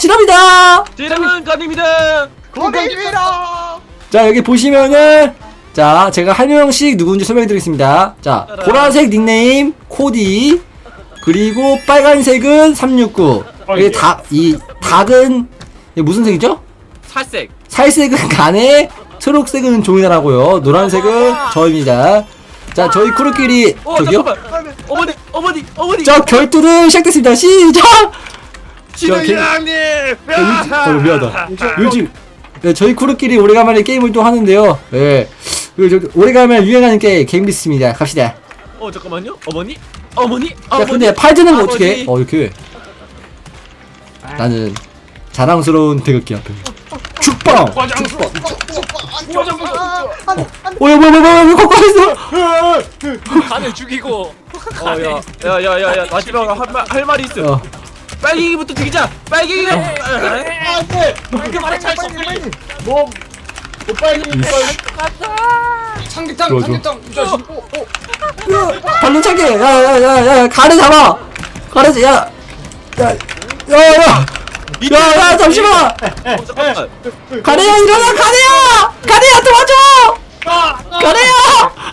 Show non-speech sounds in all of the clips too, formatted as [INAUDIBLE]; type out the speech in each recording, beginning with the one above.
지랍니다. 지름은 간입니다. 거기입니다. 자 여기 보시면은 자 제가 한 명씩 누군지 설명해드리겠습니다. 자. 보라색 닉네임 코디 그리고 빨간색은 369. 어, 이게 예. 닭이 닭은 이게 무슨 색이죠? 살색. 살색은 간에 초록색은 종이나라고요. 노란색은 저입니다. 자 저희 크루끼리 어 저기요. 잠깐만. 어머니 어머니 어머니. 자 결투는 시작됐습니다. 시작. 진우 저- 양님. 어, 미안하다. 요즘 네, 저희 크루끼리 오래간만에 게임을 또 하는데요. 예. 그리고 저 오래간만에 유행하는 게 게임비스입니다. 갑시다. 어 잠깐만요. 어머니 어머니 야 어머니. 근데 팔 드는 거 어떻게 해? 어 이렇게 나는 자랑스러운 태극기 앞에 축방! 과장스러. 어야 뭐야 뭐야 뭐야 왜 거기 있어? 간을 죽이고 어야야야야야 마지막 할말 말이 있어. 어, 빨갱이부터 죽이자. 빨갱이. 안돼. 그 말에 잘 써. 뭐? 뭐 빨리 빨리. 좋아, 좋아. 삼계탕 이 자식. 어, 어. 발로 차게 야야야야야 가래 잡아 가래 야야야야야 야 야 잠시만 어, 잠깐만. 가래야 일어나 가래야 가래야 도와줘 가래야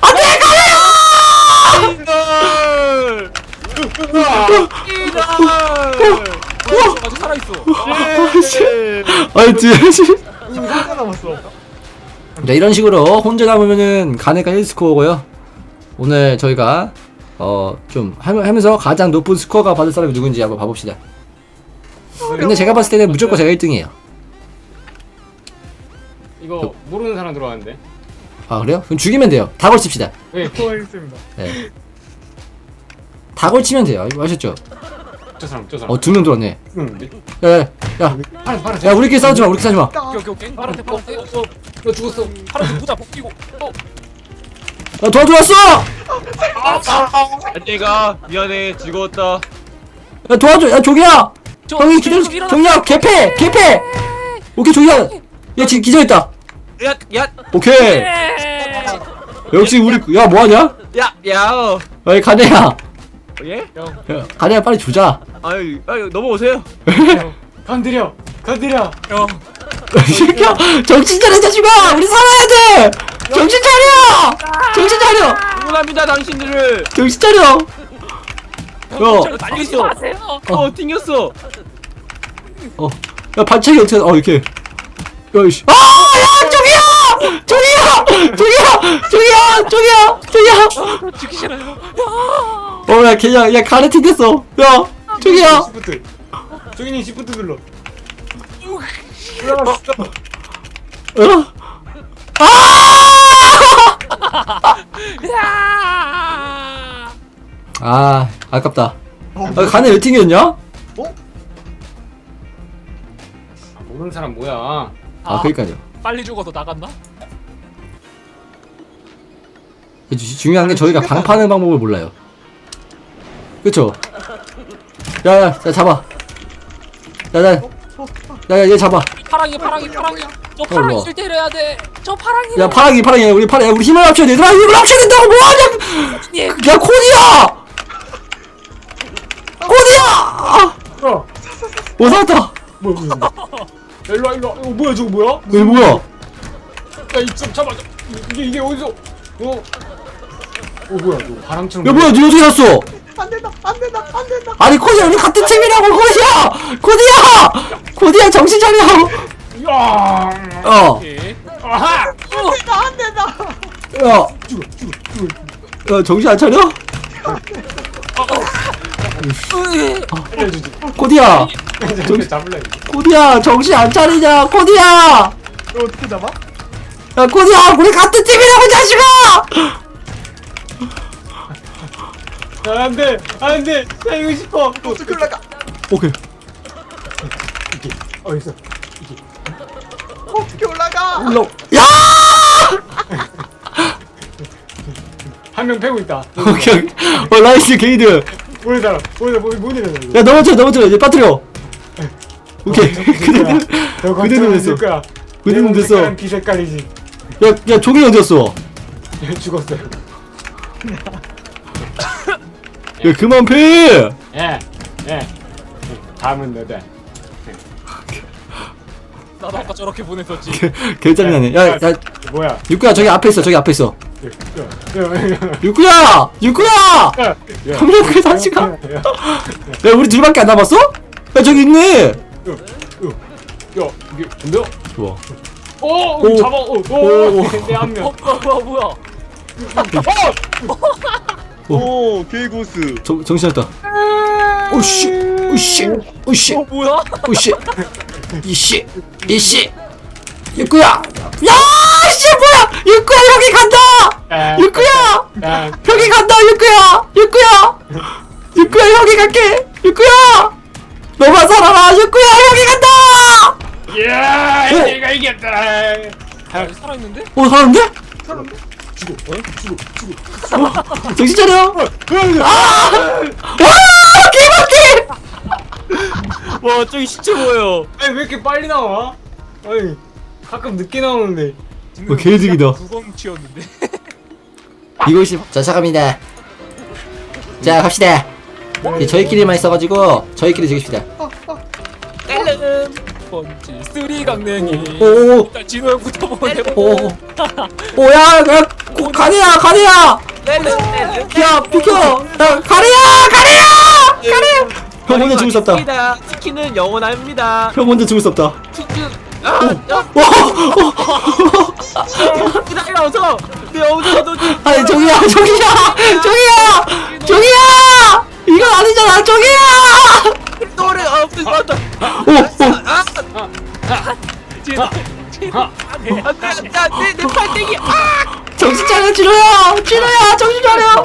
안돼 가래야 아직 살아있어 아니 뒤에 하나 남았어. 네, 이런 식으로 혼자 남으면은 가네가 1스코어고요. 오늘 저희가 어 좀 하면서 가장 높은 스코어가 받을 사람이 누군지 한번 봐봅시다. 근데 제가 봤을 때는 무조건 제가 1등이에요. 이거 모르는 사람 들어왔는데. 아 그래요? 그럼 죽이면 돼요. 다 걸칩시다. 왜? 수고하셨습니다. 네. 다 걸치면 돼요. 이거 아셨죠? 저 사람 저 사람. 어 두 명 들어왔네. 응. 야, 야, 야, 파란 파란. 야, 우리끼리 싸우지 마. 우리끼리 싸우지 마. 오케이 오케이 오케이 파란색 파란색 어, 너 죽었어. 파란색 부자 벗기고 어 야, 도와줘 왔어. 안녕히가 미안해 즐거웠다. 야, 도와줘. 야. 저, 형이 일어나. 종이야, 개패, 개패. 오케이, 종이야. 얘 지금 기절했다. 야야 오케이. 예. 역시 우리 야 뭐하냐? 야, 야. 어. 어이 가네야. 예? 야, 가네야 빨리 주자. 아유, 아유 넘어오세요. 건드려. 건드려. 형 이 [LAUGHS] 새끼야 정신 차려 자식아 우리 살아야 돼. 정신 차려. 정신 차려. 응원합니다 당신들을. 정신 차려. 야, 저를 달리지 마세요 어, 튕겼어. 어, 야 반짝이 어떻게? 어 이렇게. 야이씨. 아, 야 저기야, 저기야, 저기야, 저기야, 저기야, 저기야. 죽기 싫어요 어, 야 걔야, 야 가네 튕겼어. 야, 저기야. 시프트. 저기는 시프트 눌러. 어? 야 아, 아깝다. 아, 가네 왜 튕겼냐? 아, 모르는 사람 뭐야? 아, 그니까요. 빨리 죽어서 나갔나? 주- 중요한 게 저희가 방파는 방법을 몰라요. 그쵸? 야, 야, 야, 잡아. 야, 야, 야, 야, 얘 잡아. 파랑이 파랑이 파랑이 저 와. 파랑 때 이래야 돼저 파랑이 야, 파랑이, 파랑이, 우리 파랑이, 우리 힘을 합쳐야 돼. 얘들아, 힘을 합쳐야 된다고 뭐하냐! 예. 야, 코디야! 코디야! 어. 오, 살았다. 뭐야 뭐야. 뭐야. 야, 일로 와 일로 와. 이거 뭐야 저거 뭐야? 이거 뭐야? 야 이쪽 잡아. 이게 이게 어디서? 어. 어 뭐야 너 바람처럼. 야, 뭐야, 니 어떻게 샀어? 안 된다, 안 된다, 안 된다. 아니, 코디야, 우리 같은 팀이라고, 코디야! 코디야! 코디야, 정신 차려! 야. 어, 오케이. 아하. 안 된다, 안 된다. 야, 죽어 죽어 죽어. 야, 정신 안 차려? 알려주지. 코디야! 잡을래. 코디야, 정신 안 차리냐, 코디야! 어떻게 잡아? 야, 코디야, 우리 같은 팀이라고, 자식아! 아, 안 돼 안 돼 살고 싶어. 어떻게 올라가? 오케이. 이게 어딨어? 어떻게 올라가? 올라, 야! 한명 패고 있다. 오케이. 어, 나이스, 게이드. 오는 사람 오는 사람 못 일어나 이거. 야, 넘어져, 넘어져, 이제 빠뜨려. 오케이. 그대로, 너 그대로 됐어. 거야. 그대로 됐어. 색깔은 비 색깔이지. 야, 야, 종이 어디였어? 얘 죽었어요. 야, 그만 패! 예, 예. 다음은 너다. 나도 아까 저렇게 보냈었지. 개짜증나네 야야 뭐야? 육구야 저기 앞에 있어 저기 앞에 있어 야, 야, 야, 육구야 육구야 야, 야. 형님 그 다시 가. 야, 야, 야 우리 둘밖에 안 남았어? 야 저기 있네 야, 야, 이게 뭔데요? 좋아 오, 오. 잡아, 오, 오. 오, 내한 명. 어 뭐야 뭐야 뭐야. 오 [LAUGHS] 개고수. 정, 정신없다. 오씨 오씨 오씨. 어 뭐야? 오씨 이씨 이씨. 육구야! 야 씨 뭐야? 육구야 여기 간다! 야, 육구야! 야, 형이 간다 육구야! 육구야! 육구야 형이 갈게! 육구야! 너만 살아라 육구야 형이 간다! 야, 오. 내가 이겼다. 아, 살아있는데? 어 사는데? 죽어, 어? 죽어, 죽어. [LAUGHS] 정신 차려! 어, 와! 개박게 [LAUGHS] 와 저기 시체 보여 아니 왜 이렇게 빨리 나와? 아니 가끔 늦게 나오는데. 뭐 개이득이다. 구성 치였는데. [LAUGHS] 이것이 자 시작합니다. 자 갑시다. 이제 저희끼리만 있어가지고 저희끼리 즐깁시다 번지 쓰리 강냉이. 오오 일단 진호 형부터 보내고. 오. 오야 야 고- 가네야 가네야! 야 비켜! 야 가네야 가네야! 가네 형 혼자 죽을 수 없다. 치킨은 영원합니다. 형 혼자 죽을 수 없다. 치킨. 아 야, 와 기다려서 내 엉덩이도 좀 아니 저기야 저기야 저기야 저기야! 이건 아니잖아 저기야! 노래 없을 것 같아 오오 아. 진호. 안돼. 안돼 안돼 안돼 내 팔땡이 아 정신 차려 진호야 진호야 정신 차려.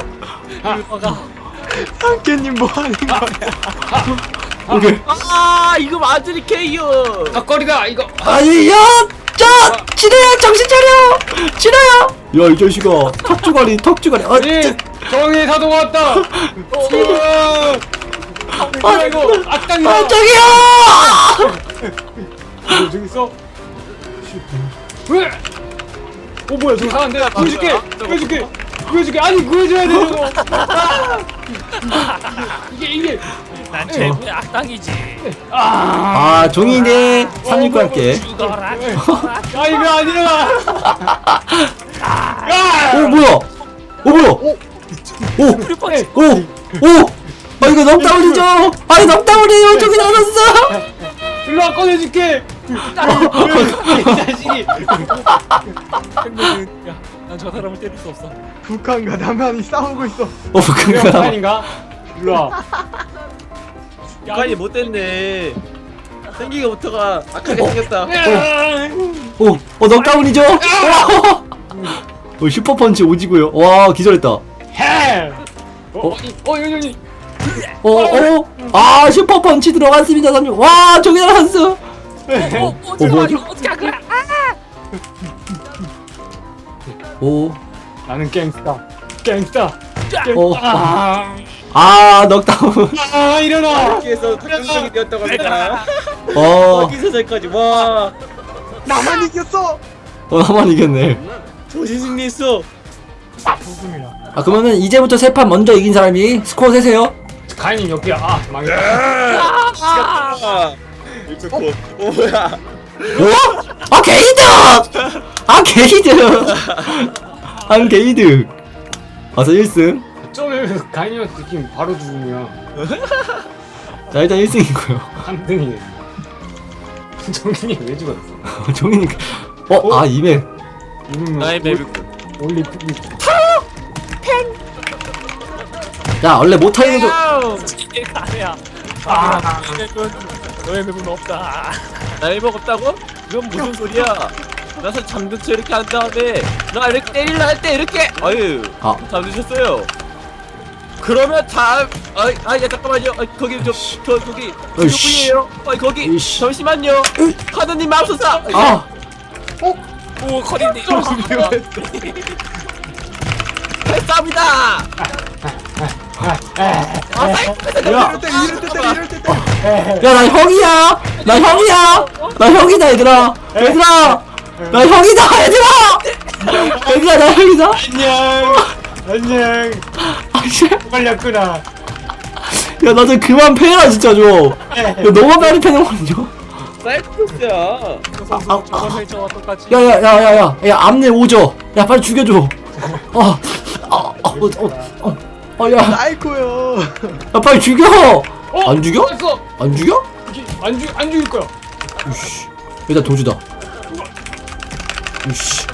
상캐님 뭐 하는 거야? 오케이 아 이거 맞으리 케이요 닭거리다 이거. 아니 야 자 진호야 정신 차려 진호야 야이 자식아 턱주가리 턱주가리 아 아니 정의 사도 왔다. [LAUGHS] 어, 아 이거 악당이다. 아, 저기요 어, 저기 있어. 왜? 어 뭐야 저기 사는데? 구해줄게. 구해줄게. 구해줄게. 아니 구해줘야 돼 저거. 이게 이게. 난 최고의 악당이지. 아 종이네 삼육과 함께 죽어라 죽어라. 아 이거 아니야. [LAUGHS] 야! 오 뭐야 오 뭐야 오 오 오 아 이거 넉다운이죠 아니 넉다운이에요 저기 나갔어 일로 와 꺼내줄게. 이 자식이. 야난 저 사람을 때릴 수 없어. 북한과 남한이 싸우고 있어. 어 그니까 아닌가? 일로 와. 북한이 못 됐네 생기가부터가 악하게 생겼다 오, 어 넉다운이죠? 와! 어, 슈퍼펀치 오지고요. 와, 기절했다. 해. 어, 이- 어, 여기 여기. 어, 어, 아, 슈퍼 펀치 들어갔습니다, 삼육. 와, 저기 나갔어. 어, 어, 어, 어떻게 할 거야? 아! 오, 나는 갱스타. 갱스타. 어, 아, 아, 넉다운. 아 일어나. 여기에서 탁경성이 되었다고 합니다 어, 여기서 저기까지 와 나만 이겼어. 어, 나만 이겼네. 조신 승리했어. 아, 그러면은 이제부터 세 판 먼저 이긴 사람이 스코어 세세요. 가인이 여기야. 아, 망했다. 아 일초코 오 뭐야 어? 아, 게이득! 아, 게이득! 한 게이득. 와서 1승. 점에 가인이한테 느낌 바로 죽음이야. 자, 일단 1승이고요. 3등이네. 정인이 왜 죽었어? [LAUGHS] 종이니까. 어, 아, 이맥. 이름은 나의 맵이 올리 푸 야, 원래 못하는 것도. 가네야. 아, 맵은 너의 맵은 없다. 나이 먹었다고? 이건 무슨 소리야 나서 잠금쳐 이렇게 한 다음에 나 이렇게 때리려 할때 이렇게 아유 아. 잠드셨어요 그러면 다음 아이 아야 잠깐만요 아, 거기 저, 저 거기 으이씨. 누구예요? 아 거기 으이씨. 잠시만요 하느님 맙소사 아, 오, 커린님. 패스합니다 [LAUGHS] [LAUGHS] 아 사이코패스 야. 이럴 때 이럴 때 때려, 이럴 때 때려. 야, 나 형이야! 나 형이야! 나 형이다, 얘들아! 얘들아! 나 형이다, 얘들아! 얘들아, 나 형이다! 안녕. 안녕. 아씨, 걸렸구나. 야, 나 좀 그만 패라, 진짜 좀! 야, 너무 빨리 패는 거죠? 사이코스야. 그 선수 아, 아, 저번 아. 회차와 똑같이 야야야야야 야 암내 오죠 야 빨리 죽여줘 아, 어아어어어 야 사이코요. 야, 빨리 죽여 어? 안 죽여? 됐어. 안 죽여? 이게 안 죽, 안 죽일 거야. 우씨 일단 도주다 우씨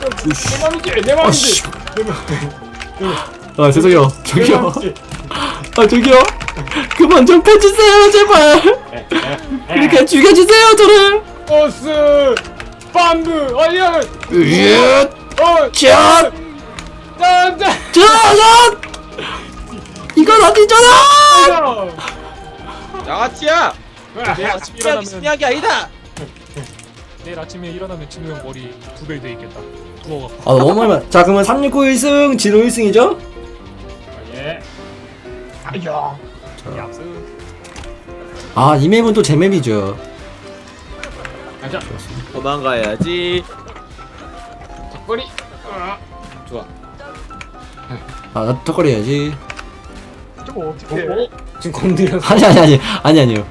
내 우씨 맘이지, 내 맘이지. 아씨 내 맘. 아 죄송해요 내 저기요 맘이지. 아 저기요 그만 좀 패주세요 제발 그렇게 죽여주세요 저를 버스, 반부, 아니야. 으읒 어, 짠! 짠, 짠. 짠! 이건 아니잖아! 양아치야. 내일 아침에 일어나면 신기하게 아니다. [LAUGHS] 내일 아침에 일어나면 진우 형 머리 두 배 돼 있겠다 부어갖고 아 너무 많이 많- 자 그러면 369 1승 진호 1승이죠? 예. 아야. 얍스 아이 맵은 또 제 맵이죠 가자. 도망가야지. 덕거리. 아, 좋아. 아나 턱걸이 해야지 저거 어, 어떻게? 어? 지금 건드려서. 아니 아니 아니 아니 아니요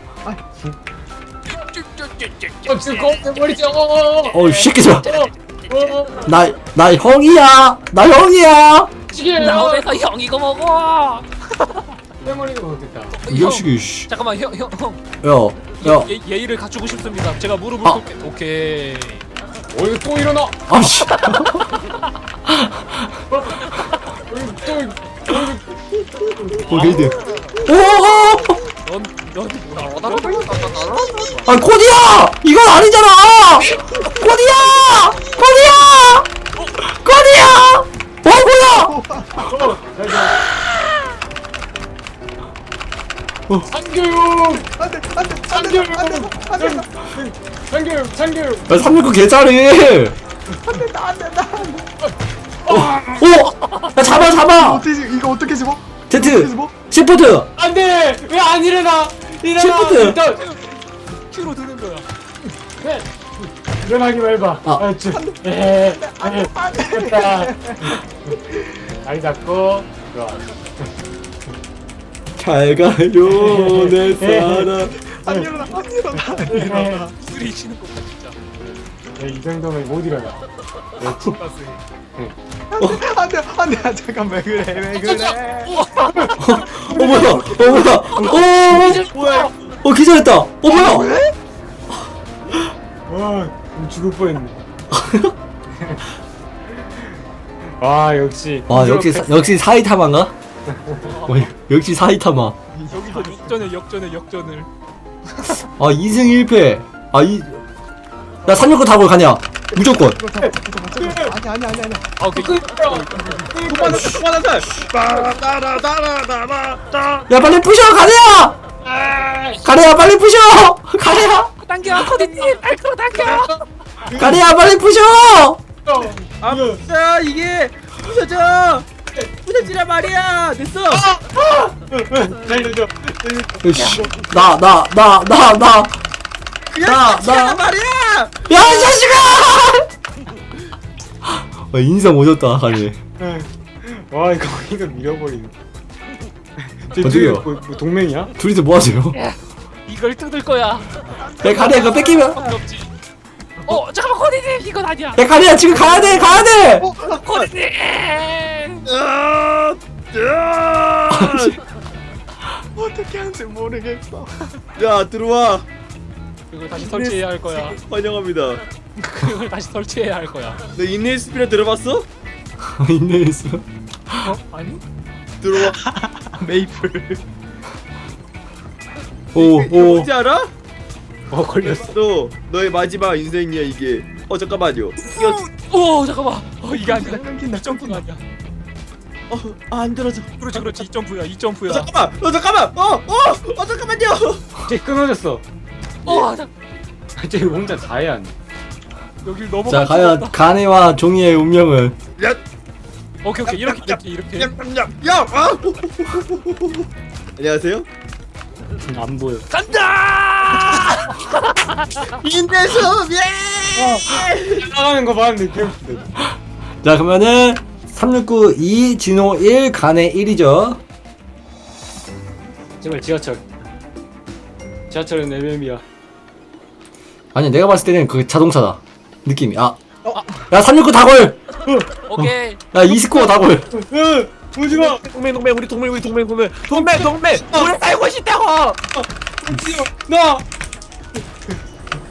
어, 지금 건드려 버리죠. 어, 어, 어. 어이 새끼들아 어, 어. 나, 나 형이야 나 형이야 지게. 나오면서 형 이거 먹어 빼머리가 못했다. 이 자식이 씨. 잠깐만 형 형 형 야, 야, 예, 예의를 갖추고 싶습니다 제가 무릎을 아. 꿇게 오케이 어, 이거 또 일어나. 아씨 어. [LAUGHS] [LAUGHS] 오 오오오 넌넌 뭐야 아 코디야 이건 아니잖아 코디야 코디야 코디야 어 뭐야 상교육. 안돼 안돼 상교육. 안돼 안돼 상교육. 상교육. 야369 개잘해 안돼 안돼 오! 야 잡아 잡아 어떻게 집- 이거 어떻게 집어? 어떻게 집어? 시프트 안돼. 왜 안 일어나? 일어나. 시프트. 일단. 큐로 드는 거야 네. 일어나기만 해봐. 아. 아, 저, 에, 에, 됐다. 다리 잡고, 좋아. 잘 가요 내 사랑 안 일어나 안 일어나 안 일어나. 술이 치는 진짜 야, 이 정도면 못 일어나. 가스 안돼 안돼. 잠깐 왜 그래? 왜 그래? 어 뭐야? 어 뭐야? 어 뭐야? 어 기절했다. 어 뭐야? 왜? 와, 좀 죽을 뻔했네. [LAUGHS] 와, 역시. 와 역시 사, 역시 사이타마인가? [LAUGHS] 어, 역시 사이타마. 여기서 역전을 역전을 역전을. 아 2승 1패. 아이 야369 타고 가냐 무조건. 아니 아니 아니 아니. 아 오케이 그만하자 그만하자. 따라따라따라따라. 야 빨리 부셔 가래야 가래야 빨리 부셔 가래야 당겨 코디님 알코올 당겨 가래야 빨리 부셔 아, 진짜 이게 부서져. 부서지란 말이야. 됐어. 살려줘. 나나 나 나나 그냥 나, 나. 말이야. 야, 이 자식아! 아, 인상 오졌다, 가래. 와, 이거, 이거 밀어버리네. 쟤 어디요? 뭐, 뭐 동맹이야? 둘이서 뭐 하세요? 이걸 뜯을 거야 야, 가래야, 그거 뺏기면. 없지 어 잠깐만 코디님 이건 아니야 야, 가래야, 지금 가야 돼, 가야 돼! 코디님 아, 아. 어떻게 하는지 모르겠어. 야 들어와. 이걸 다시 설치해야 할 거야 환영합니다. 이걸 다시 설치해야 할 거야 너 인내의 스피드 들어봤어? [LAUGHS] 있어. 어? 아니? 들어와. [LAUGHS] 메이플. 오, 이거 오. 뭔지 알아? 어, 걸렸어. 너 너의 마지막 인생이야 이게. 어 잠깐만요. 이거 오 잠깐만 어 이게 아니야 끊긴다, 이 점프가 아니야 어, 아, 안 들어져. 그렇지 그렇지 이 점프야 이 점프야 어, 잠깐만. 어 잠깐만. 어, 어, 어 잠깐만요. 쟤 끊어졌어. 어 잠- 쟤 [LAUGHS] 혼자 다 해야 안 돼. 여길 넘어가 자, 과연 가네와 종이의 운명은. 야, 오케이 오케이 이렇게 이렇게 이렇게 냠냠냠. 야, 아. [LAUGHS] 안녕하세요. 안 보여. 간다 [LAUGHS] 인대숲 예. 나가는 거 봤는데 기억인데. [GASPS] 자, 그러면은, 369 2, 진호 1, 가네 1이죠. 제발 지하철. 지하철은 MM이야. 아니 내가 봤을 때는 그 자동차다. 느낌이. 아 야 369 다골! 오케이. 야 이스코어 다골! 으 오지마. 동맹 동맹 우리 동맹 우리 동맹 동맹. 동맹 동맹. 우리 살고 싶다고. 나.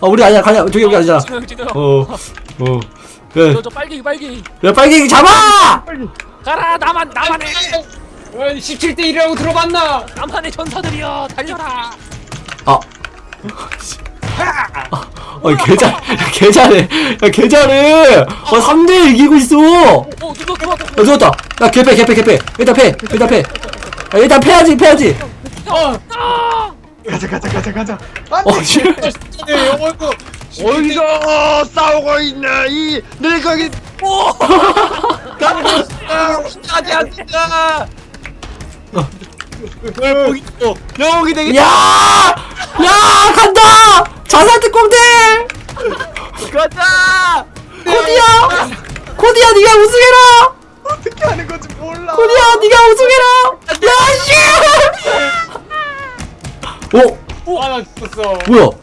아 우리 아니야. 가냐 저기 여기 아니잖아. 진호 형 진호 형. 어어. 그래 저, 저 빨갱이 빨갱이. 야 빨갱이 잡아! 가라 나만 나만의 17대 1이라고 들어봤나? 나만의 전사들이여 달려라. 아. 어, 개잘, 개잘해. 야, 개잘해. 어, 3대 이기고 있어. 야, 어 누가 누가 죽었다. 야, 개패, 개패, 개패. 일단 패, 일단 패. 야, 일단 패야지, 패야지. 아! 가자 가자 가자 가자 어, 안돼 씨. 네 어디서 싸우고 있나 이 늙어기 오 가지 않는다 여기 있어 여기 되게 야! 야, 간다! 자살 특공대! 가자 코디야! 코디야, 네가 우승해라! 어떻게 하는 건지 몰라 코디야, 네가 우승해라! 야, 씨! 오, 아 나 죽었어 뭐야? 오!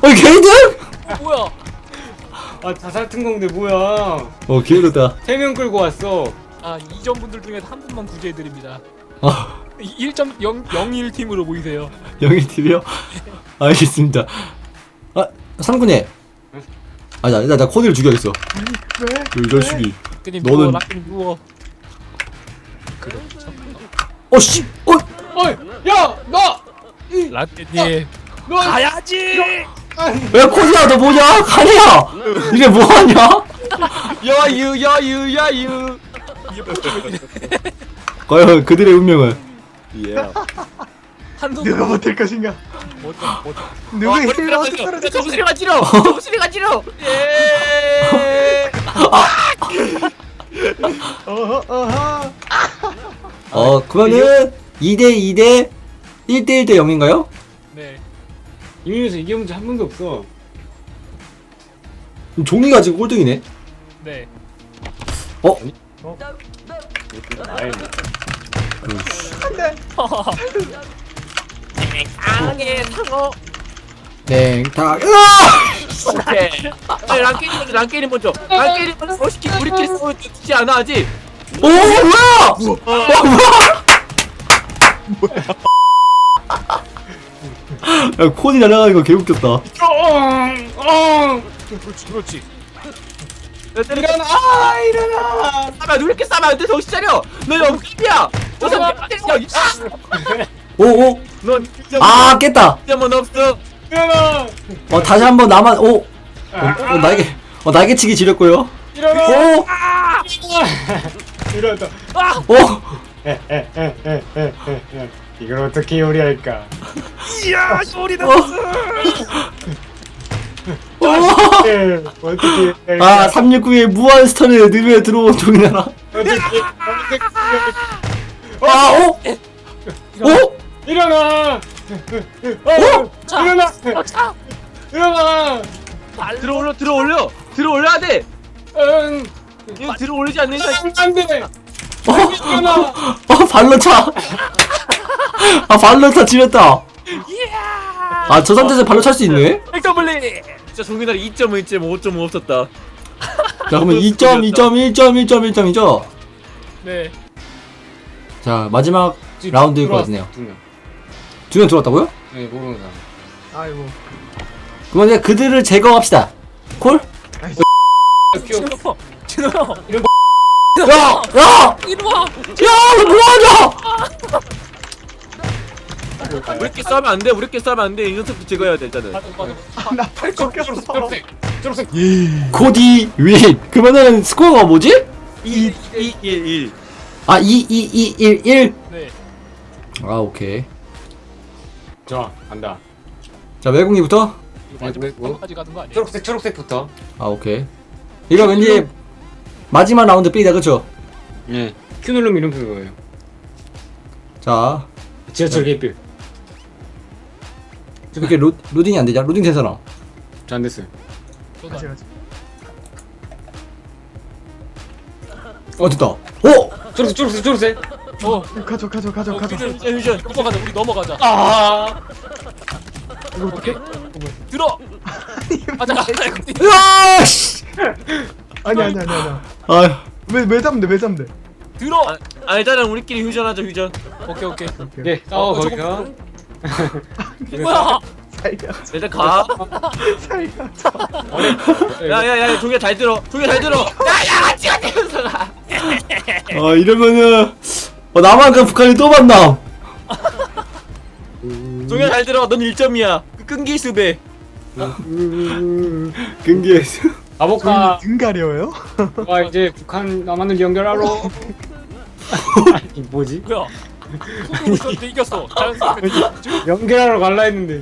어, 게이드? 어, 뭐야? 아 자살 특공대 뭐야 어, 게이드다. 세 명 끌고 왔어 아 이전 분들 중에 한 분만 구제해 드립니다. 아. 1.001 팀으로 모이세요. [LAUGHS] 영일 TV요? 알겠습니다. 아, 삼군이. 아, 나, 나, 나 코디를 죽여야겠어. 왜? 이 자식이. 락님 너는- 누워 락님 누워. 어, 씨! 어! 어이 야 너 락님 너 가야지. 야, 코디야, 너 뭐냐? 가네야! 이게 뭐하냐? 야 유 야 유 야 유 과연 그들의 운명은? 예. [LAUGHS] 한손 누가 버틸 것인가. 누가 힐을 어떻게 떨어져 정수리가 찌러. 정수리가 찌러. 예. 어허 어허. 어, 그러면은 2대 2대 1대 1대 0인가요? 네. 이민에서 이겨본 적한 번도 없어. 종이가 지금 꼴등이네. 네. 어? 아이 강하게 상어 네, 다, 으아! 오케이 아니 랑게리 먼저 랑게리 먼저 랑게리 먼저 멋있게 우리끼리 싸우면 되지 않아 아직 오, 뭐야! 어, 뭐야! 야, 코디 날아가는 거 개웃겼다. 그렇지 그렇지. 일어나 아 일어나 싸면 왜 이렇게 싸면 안돼 정신 차려 너 영입이야 너서 오, 오! 넌 아, 깼다! 점은 없어. 일어나. 어, 다시 한 번 남아, 오! 어, 어, 날개, 어, 날개치기 지렸고요. 일어나. 오! 일어나. 오! 에에 에 에 에 에 이걸 어떻게 요리할까? 이야 소리 나. 어! 예, 어떻게 아, 369의 무한 스턴에 느려 들어온 종이나라. 어떻게 어떻게 아, 오! 오! 일어나. 어? 일어나. 일어나. 들어 올려 들어 올려. 들어 올려야 돼. 응. 이거 들어 올리지 않는 이상 안돼. 일어나. 어, 발로 차! 아, 발로 차 지렸다. 아, 저 상태에서 발로 찰 수 있네? 백더블리. 진짜 종민아리 2.1.5 5.5 없었다. 자, 그러면 2점, 2점, 1점, 1점, 1점이죠? 네. 자, 마지막 라운드일 것 같네요. 두명 두 명 들어왔다고요? 네 모르는 사람 아이고 그러면 이제 그들을 제거합시다. 콜? 진호 형. 진호 형. 야! 야! 이리 와. 야! 너 뭐하냐! 우리끼리 싸우면 안돼 우리끼리 싸우면 안돼 이 녀석도 제거해야 돼 일단은. 나팔 꺾였어 초록색 초록색 코디 윈. 그러면은 스코어가 뭐지? 2 2 1 1 아, 2, 2, 2, 1, 1. 네. 아, 오케이. 좋아 간다 자, 외국인부터? 뭐? 까지 가는 거 아니에요? 초록색 초록색부터 아, 오케이. 이거 왠지 마지막 라운드 B다, 그쵸? 예 큐 누르면 이름 쓰는 거예요 자, 지하철 개필 이렇게 로, 로딩이 안 되냐? 로딩 된 사람. 저안 됐어요 저도 안- 어, 됐다. 어! 초록색 초록색 초록색 어. 가져 가져 가져 어, 가져 휴전 휴전 휴전. 넘어가자. 우리 넘어가자. 아 오케이. 들어. 아 잠깐. 으아 씨 아니 아니 아니 아니 아휴 왜왜 잡는데 왜 잡는데 들어. 아, 아 일단은 우리끼리 휴전하자 휴전 오케이 오케이. 오케이 싸워 어, 거기서 [LAUGHS] 뭐야? 살려 일단 가 살려 야야야 종이야 잘 들어 종이야 잘 들어 [LAUGHS] 야야 지가 되 아 이러면은 어, 나만 그 북한이 또 만남 종이야 잘 들어 넌 1점이야 그 끈기 수배 근기에서 가볼까 등 가려요? 와 이제 북한 남한을 연결하러 아니 뭐지 뭐야? 있었는데 이겼어. 자연스럽게. 연결하러 갈라 했는데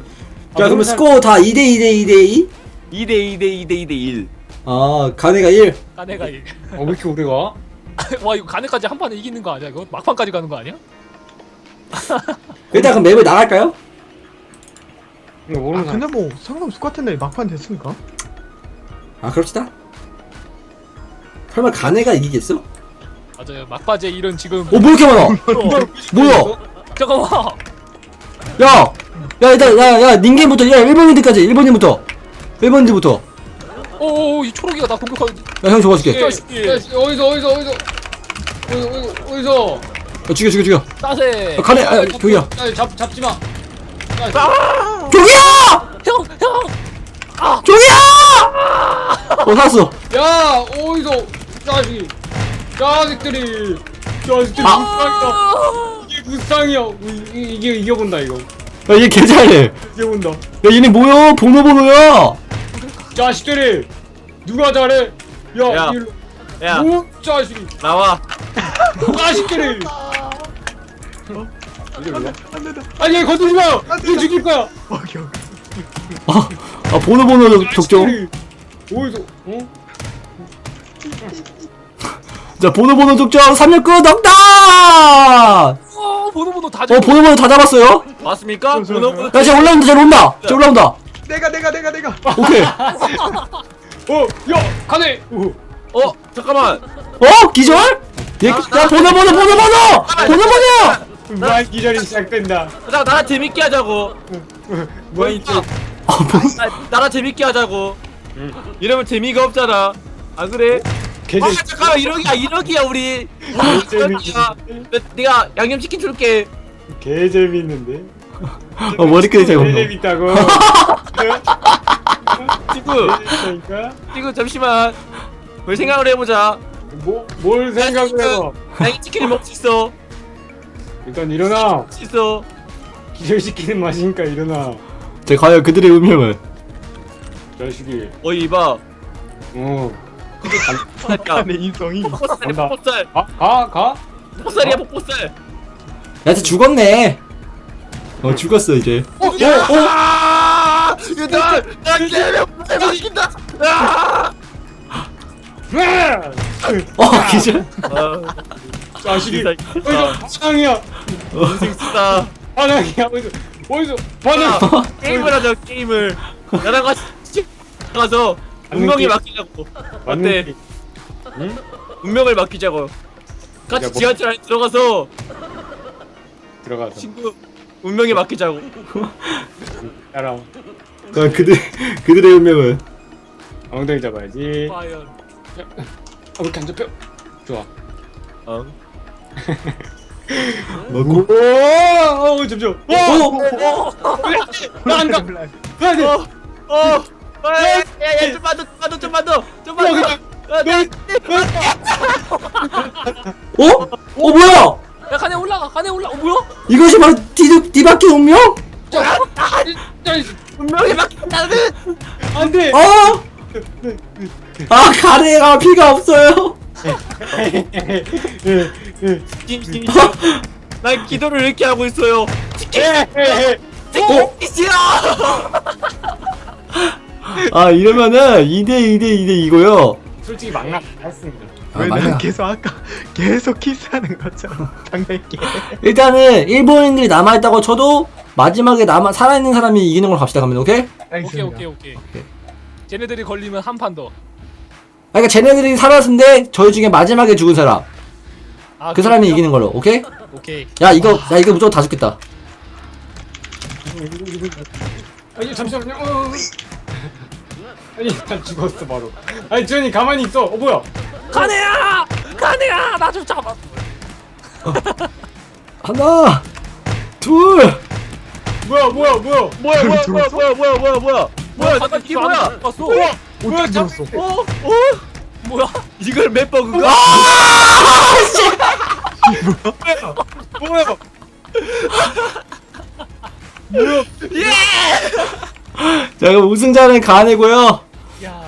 자 그러면 스코어 다 2 대 2 대 2 대 2? 2대 2대 2대 2대 1아 가네가 1 가네가 이. 어 왜 이렇게 오래 가? [LAUGHS] 와 이거 가네까지 한 판에 이기는 거 아니야? 이거 막판까지 가는 거 아니야? [LAUGHS] 일단 그럼 맵을 나갈까요? 이거 아 모르는 사람 근데 뭐 상관없을 것 같은데 막판 됐으니까 아 그럽시다 설마 가네가 이기겠어? 맞아요. 막바지에 이런 지금. 어 뭐 이렇게 많아 [LAUGHS] 어, 뭐야 잠깐만. 야! 야 일단 야야 닌겐부터 야 1번님들까지 1번님부터 1번님부터 오오 이 초록이가 나 공격하고. 야형 줘봐줄게. 야 야, 씨. 야, 어디서 어디서 어디서? 어디서 어디서? 어디서 죽여 죽여 죽여. 따세. 야, 가네. 아 저기야. 야, 잡 잡지 마. 야, 저기야! 형 형. 저기야! 어 살았어. 야 어디서? 자식 자식들이. 자식들이. 아. 무쌍이야. 이게 무쌍이야. 이- 이- 이게 이겨본다 이거. 야얘 개잘해. 이겨본다. 야 얘네 뭐야? 번호 번호야? 자식들이. 누가 잘해 야. 야 일로 야 뭐 자식이. 나와. 자식들이 안된다 아니 건들지 마. 이거 죽일 거야. 오케이 오케이 아, 아 번호 번호 적정? 어디서 어? 자 번호 번호 적정. 3년 끝 넉다! 어 번호 번호 다어 잡. 번호 번호 다 잡았어요? 맞습니까? 번호 저. 번호 야 쟤 올라온다 쟤 올라온다! 쟤 올라온다! 내가 내가 내가 내가. 오케이. 어 [LAUGHS] 야! 가네! 어. 어? 잠깐만! 어? 기절? 얘, 야 번호 번호 번호 번호! 번호 번호! 무한 기절이 시작된다. 나 나랑 재밌게 하자고. 무한 기절 아 뭐, 나, 나랑 재밌게 하자고. 이러면 재미가 없잖아. 안 그래? 아 개재 잠깐만 이러기야 이러기야 우리. 이러기야 내- 내가 양념치킨 줄게. 개 재밌는데? 어 머리끈이 잘개 없노 재밌다고 [LAUGHS] 친구. 재밌다니까. 친구 잠시만. 뭘 생각을 해보자. 뭐 뭘 생각을 해봐. 양념치킨을 먹을 수 있어. 일단 일어나. 먹을 수 있어. 기절시키는 맛이니까 일어나. 자 과연 그들의 운명은? 자식이. 어이 이봐. 어. 살이야. 내 인성이. 폭포살이야 간다. 폭포살. 가? 가? 가? 폭포살이야 폭포살. 야쟤 죽었네. 어 죽었어 이제 야! 얘들아! 나 게임에 폭포살 맛있다! 아! 어 기절? 아, 자식이 진짜 어디서 반항이야 인생 쓰다 반항이야 어디서 어디서 반항 아, 게임을 하자 게임을 나랑 같이 가서 운명에. 맡기자고 어때? 게임. 운명을 맡기자고 같이 야, 뭐- 지하철 안에 들어가서 들어가서 친구 운명에 맡기자고. [LAUGHS] 따라 과연 그들 그들의 운명은 엉덩이 잡아야지. 아 과연. 왜 이렇게 안 잡혀? 좋아. 어? 오어 잡죠 어? 나안가. 나안돼 어! 어! 야야야 좀 빠져 좀 빠져 좀 빠져 좀 빠져 그냥- 아, 나- 어? 어 뭐야? 야 가네 올라가. 가네 올라. 어 뭐야? 이것이 바로 디 디바퀴 운명? 운명에 맡긴다는 안돼 어? 아 가래가 피가 없어요 난 기도를 이렇게 하고 있어요 치킨 어? 치킨이야 아 이러면은 2대 2대 2대 이고요 솔직히 막나 했습니다 아, 왜 맞나? 난 계속 아까 [LAUGHS] 계속 키스하는 것처럼 [LAUGHS] 장난기 일단은 일본인들이 남아있다고 쳐도 마지막에 남아 살아있는 사람이 이기는 걸로 갑시다 그러면 오케이? 오케이 오케이 오케이. 쟤네들이 걸리면 한 판 더. 아, 그러니까 쟤네들이 살았는데 저희 중에 마지막에 죽은 사람 아, 그 사람이 그렇구나. 이기는 걸로 오케이? 오케이. 야 이거 야 이거 무조건 다 죽겠다 아니 잠시만요. 어. 아니 난 죽었어 바로. 아니 지현이 가만히 있어. 어 뭐야? 가네야 가네야 나 좀 잡아 [LAUGHS] 하나, 둘. 뭐야 뭐야 뭐야? 뭐야 뭐야 뭐야 뭐야 뭐야 뭐야 뭐야 뭐야 잠깐 이게 뭐야 봤어 뭐야 참- 들었어? 어? 어? 뭐야 이걸 몇 버그가? [LAUGHS] 뭐야? 자, 그럼 우승자는 가네고요.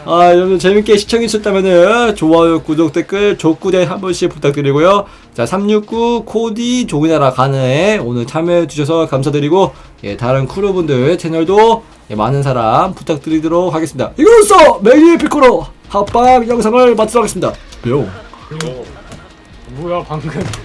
야 아, 여러분 재밌게 시청해주셨다면은 좋아요, 구독, 댓글, 족구대 한 번씩 부탁드리고요. 자, 369 코디 조기나라 가네에 오늘 참여해주셔서 감사드리고, 예, 다른 크루분들 채널도 예, 많은 사람 부탁드리도록 하겠습니다. 이로써 매기의 피코로 합방 영상을 마치도록 하겠습니다. 뿅. 뭐야 방금?